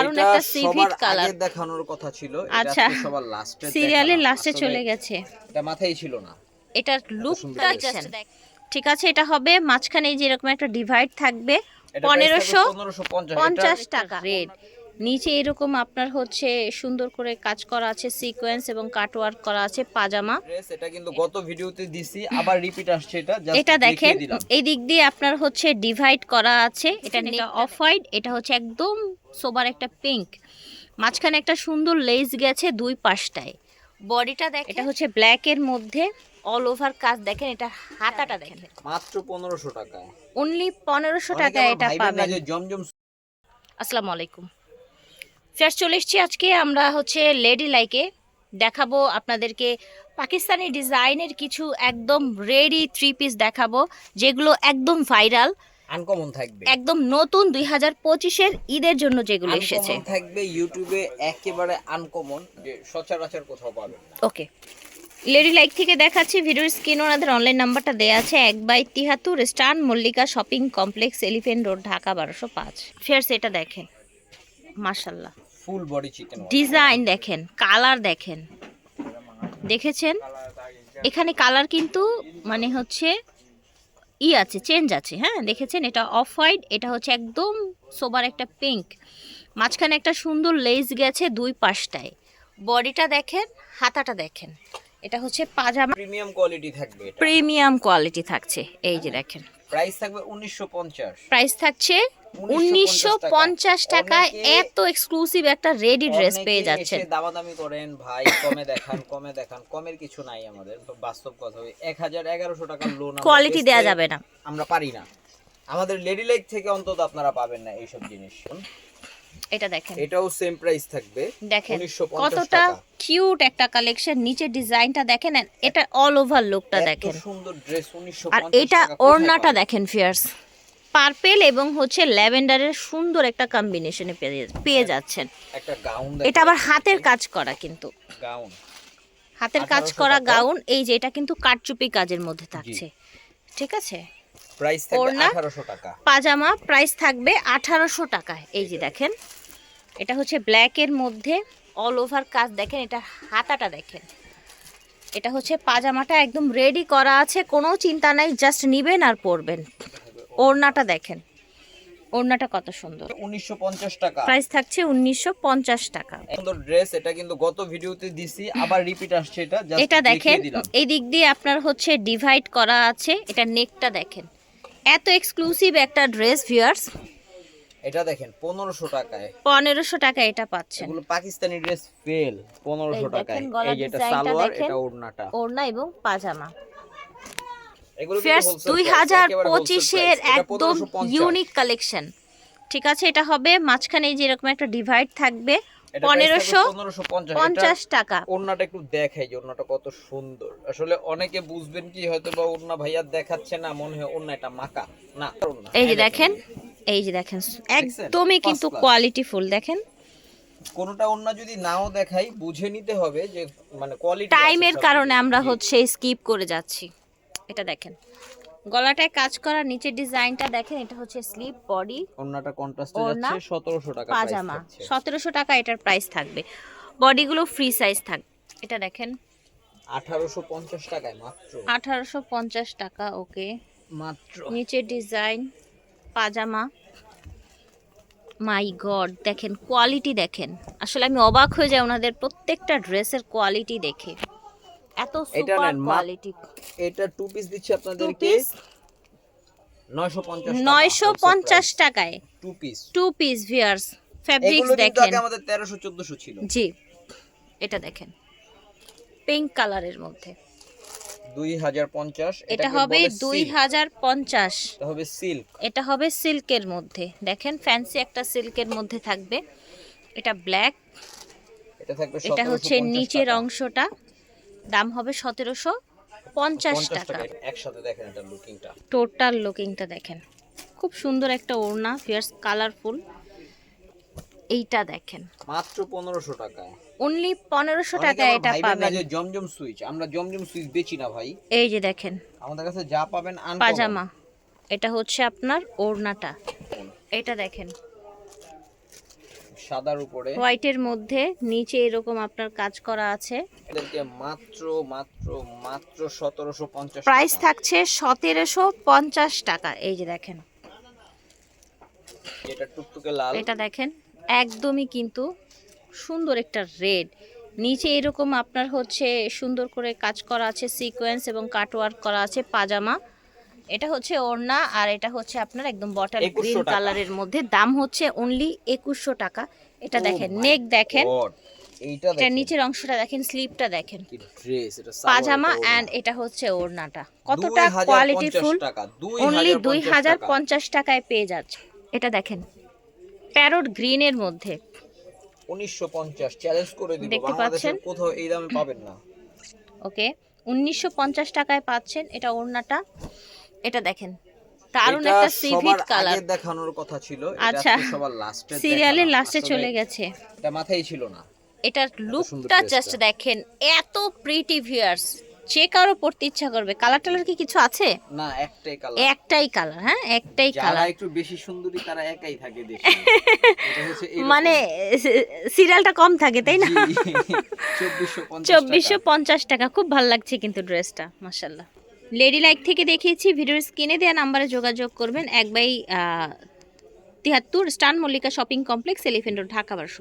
দারুণ একটা সিভিট কালার আগে দেখানোর কথা ছিল। আচ্ছা। সবার লাস্টে সিরিয়ালের লাস্টে চলে গেছে। এটা মাথায় ছিল না। এটার লুকটা। ঠিক আছে এটা হবে মাঝখানে যেরকম একটা ডিভাইড থাকবে। পনেরোশো পঞ্চাশ। টাকা। রেড নিচে এরকম আপনার হচ্ছে সুন্দর করে কাজ করা আছে সিকোয়েন্স এবং কাটওয়ার্ক করা আছে পাজামা। ড্রেস এটা কিন্তু গত ভিডিওতে দিছি আবার রিপিট আসছে এটা এটা দেখেন এই দিক দিয়ে আপনার হচ্ছে ডিভাইড করা আছে এটা এটা অফ হোয়াইট এটা হচ্ছে একদম সোবার একটা পিঙ্ক মাঝখানে একটা সুন্দর লেস গেছে দুই পাশটায়। বডিটা দেখেন। এটা হচ্ছে ব্ল্যাক এর মধ্যে অল ওভার কাজ দেখেন এটা হাতাটা দেখেন। মাত্র পনেরোশো টাকা। অনলি পনেরোশো টাকা এটা পাবেন। জমজম আসসালামু আলাইকুম। ফের চলে এসেছি আজকে আমরা হচ্ছে লেডি লাইকে দেখাবো আপনাদেরকে পাকিস্তানি ডিজাইনের কিছু একদম রেডি থ্রি পিস দেখাবো যেগুলো একদম ভাইরাল আনকমন থাকবে। একদম নতুন দুই হাজার পঁচিশের ঈদের জন্য যেগুলো এসেছে। থাকবে ইউটিউবে একেবারে আনকমন যে সচরাচর কোথাও পাবেন ওকে লেডি লাইক থেকে দেখাচ্ছি ভিডিওর স্ক্রিন ওনাদের অনলাইন নাম্বারটা দেওয়া আছে এক বাই তিহাত্তর স্টান Mallika shopping complex elephant road Dhaka বারোশো পাঁচ। ফেয়ার্স এটা দেখেন। মার্শাল্লাহ ফুল বডি চিকেন ডিজাইন দেখেন কালার দেখেন। দেখেছেন? এখানে কালার কিন্তু মানে হচ্ছে ই আছে চেঞ্জ আছে হ্যাঁ? দেখেছেন? এটা অফ হোয়াইট এটা হচ্ছে একদম সোবার একটা পিঙ্ক। মাঝখানে একটা সুন্দর লেস গেছে দুই পাশটায়। বডিটা দেখেন হাতাটা দেখেন। এটা হচ্ছে পাজামা প্রিমিয়াম কোয়ালিটি থাকবে প্রিমিয়াম কোয়ালিটি থাকছে। এই যে দেখেন প্রাইস থাকবে উনিশশো পঞ্চাশ। প্রাইস থাকছে উনিশশো পঞ্চাশ টাকায় এত এক্সক্লুসিভ একটা রেডি ড্রেস পেয়ে যাচ্ছেন। দামাদামি করেন ভাই কমে দেখান কমে দেখান। কমের কিছু নাই আমাদের বাস্তব কথা এক হাজার এগারোশো টাকার লোন কোয়ালিটি দেওয়া যাবে না। আমরা পারি না। আমাদের লেডি লাইক থেকে অন্তত আপনারা পাবেন না এইসব জিনিস। এটা দেখেন। এটাও সেম প্রাইস থাকবে। দেখেন কতটা টাকা। কিউট একটা কালেকশন নিচের ডিজাইনটা দেখেন এটা অল ওভার লুকটা দেখেন। সুন্দর ড্রেস আর এটা ওড়নাটা দেখেন ফিয়ার্স পার্পেল এবং হচ্ছে ল্যাভেন্ডারের সুন্দর একটা কম্বিনেশনে পেয়ে যাচ্ছেন। এটা আবার হাতের কাজ করা কিন্তু। গাউন হাতের কাজ করা গাউন এই যে এটা কিন্তু কাটচুপি কাজের মধ্যে থাকছে। ঠিক আছে? প্রাইস থাকবে ওড়না? আঠারোশো টাকা। পাজামা প্রাইস থাকবে আঠারোশো টাকা এই যে দেখেন এটা হচ্ছে ব্ল্যাকের মধ্যে। অল ওভার কাজ দেখেন এটা হাতাটা দেখেন। এটা হচ্ছে পাজামাটা একদম রেডি করা আছে কোনো চিন্তা নাই জাস্ট নিবেন আর পরবেন। ওড়নাটা দেখেন ওড়নাটা কত সুন্দর। উনিশশো পঞ্চাশ টাকা। প্রাইস থাকছে উনিশশো পঞ্চাশ টাকা। সুন্দর ড্রেস এটা কিন্তু গত ভিডিওতে দিছি আবার রিপিট আসছে এটা এটা দেখেন এই দিক দিয়ে আপনার হচ্ছে ডিভাইড করা আছে এটা নেকটা দেখেন। এত এক্সক্লুসিভ একটা ড্রেস ভিউয়ার্স এটা দেখেন পনেরোশো টাকায়। পনেরোশো টাকা এটা পাচ্ছেন। এগুলো পাকিস্তানি ড্রেস ফেল পনেরোশো টাকায়। এই যে এটা সালোয়ার এটা ওড়নাটা। ওড়না এবং পাজামা। দুই হাজার পঁচিশের একদম ইউনিক কালেকশন ঠিক আছে এটা হবে মাঝখানে এই যে এরকম একটা ডিভাইড থাকবে। পনেরোশো পঞ্চাশ। টাকা। ওড়নাটা একটু দেখাই যে ওড়নাটা কত সুন্দর। আসলে অনেকে বুঝবেন কি হয়তো বা ওড়না ভাইয়া দেখাচ্ছে না মনে হয় ওড়না এটা মাকা না এই যে দেখেন এই যে দেখেন একদমই কিন্তু কোয়ালিটি ফুল দেখেন। কোনোটা ওড়না যদি নাও দেখাই বুঝে নিতে হবে যে মানে কোয়ালিটি টাইমের কারণে আমরা হচ্ছে স্কিপ করে যাচ্ছি। এটা দেখেন গলাটায় কাজ করা নিচের ডিজাইনটা দেখেন এটা হচ্ছে স্লিপ বডি ওড়নাটা কন্ট্রাস্টে যাচ্ছে 1700 টাকা পাজামা। প্রাইস সতেরোশো টাকা এটার প্রাইস থাকবে। বডিগুলো ফ্রি সাইজ থাকবে এটা দেখেন। 1850 টাকায় মাত্র। আঠারোশো পঞ্চাশ টাকা ওকে মাত্র। নিচের ডিজাইন পাজামা। মাই গড দেখেন কোয়ালিটি দেখেন। আসলে আমি অবাক হয়ে যাই ওনাদের প্রত্যেকটা ড্রেসের কোয়ালিটি দেখে। এত সুপার কোয়ালিটি এটা টু পিস দিচ্ছি আপনাদেরকে। পিস 950 নয়শো পঞ্চাশ টাকায়? টু পিস টু পিস ভিয়ার্স ফ্যাব্রিক্স দেখেন। আমাদের 1300 1400 ছিল। জি এটা দেখেন। পিঙ্ক কালারের মধ্যে। 2050 এটা হবে বলে দুই silk, হাজার পঞ্চাশ। এটা হবে সিল্ক এটা হবে সিল্কের মধ্যে। দেখেন ফ্যান্সি একটা সিল্কের মধ্যে থাকবে। এটা ব্ল্যাক এটা থাকবে এটা হচ্ছে নিচের অংশটা। দাম হবে সতেরোশো পঞ্চাশ টাকা। টাকা। একসাথে দেখেন এটা লুকিংটা টোটাল লুকিংটা দেখেন। খুব সুন্দর একটা ওড়না ফিয়ার্স কালারফুল এইটা দেখেন। মাত্র 1500 টাকায়। অনলি পনেরোশো অনেকে টাকা এটা পাবেন। যে জমজম সুইচ আমরা জমজম সুইচ বেচি না ভাই। এই যে দেখেন। আমাদের কাছে যা পাবেন। পাজামা। এটা হচ্ছে আপনার ওড়নাটা। এটা দেখেন। সাদার উপরে। হোয়াইটের মধ্যে নিচে এরকম আপনার কাজ করা আছে। এদেরকে মাত্র মাত্র মাত্র সতেরোশো পঞ্চাশ প্রাইস থাকছে সতেরোশো পঞ্চাশ টাকা। এই যে দেখেন। এটা টুকটুকে লাল। এটা দেখেন। একদমই কিন্তু সুন্দর একটা রেড। নিচে এরকম আপনার হচ্ছে সুন্দর করে কাজ করা আছে সিকোয়েন্স এবং কাটওয়ার্ক করা আছে পাজামা। এটা হচ্ছে ওড়না আর এটা হচ্ছে আপনার একদম বটল 2100 গ্রিন কালারের মধ্যে। দাম হচ্ছে অনলি একুশশো টাকা। এটা Oh দেখেন নেক দেখেন। এটা নিচের অংশটা দেখেন স্লিপটা দেখেন। পাজামা অ্যান্ড এটা হচ্ছে ওড়নাটা। কতটা কোয়ালিটি ফুল অনলি দুই হাজার পঞ্চাশ টাকায় পেয়ে যাচ্ছে। এটা দেখেন প্যারোট গ্রিনের মধ্যে। উনিশশো পঞ্চাশ চ্যালেঞ্জ করে দিব। দেখতে পাচ্ছেন? কোথাও এই দামে পাবেন না। ওকে উনিশশো পঞ্চাশ টাকায় পাচ্ছেন এটা ওড়নাটা। এটা দেখেন দারুণ একটা সিভিট কালার দেখানোর কথা ছিল এটা আচ্ছা। সবার লাস্টে সিরিয়ালের লাস্টে চলে গেছে। এটা মাথায় ছিল না। এটার লুকটা জাস্ট দেখেন এত প্রিটি ভিউয়ার্স যে কারও পড়তে ইচ্ছা করবে। কালার টালার কি কিছু আছে? না একটাই কালার একটাই কালার হ্যাঁ? একটাই কালার যারা একটু বেশি সুন্দরী তারা একাই থাকে দেশে। মানে সিরিয়ালটা কম থাকে তাই না? চব্বিশশো চব্বিশশো পঞ্চাশ টাকা খুব ভালো লাগছে কিন্তু ড্রেসটা মাসাল্লাহ লেডি লাইক থেকে দেখিয়েছি ভিডিওর স্ক্রিনে দেওয়া নাম্বারে যোগাযোগ করবেন। এক বাই তিয়াত্তর স্টান Mallika shopping complex elephant road Dhaka বারোশো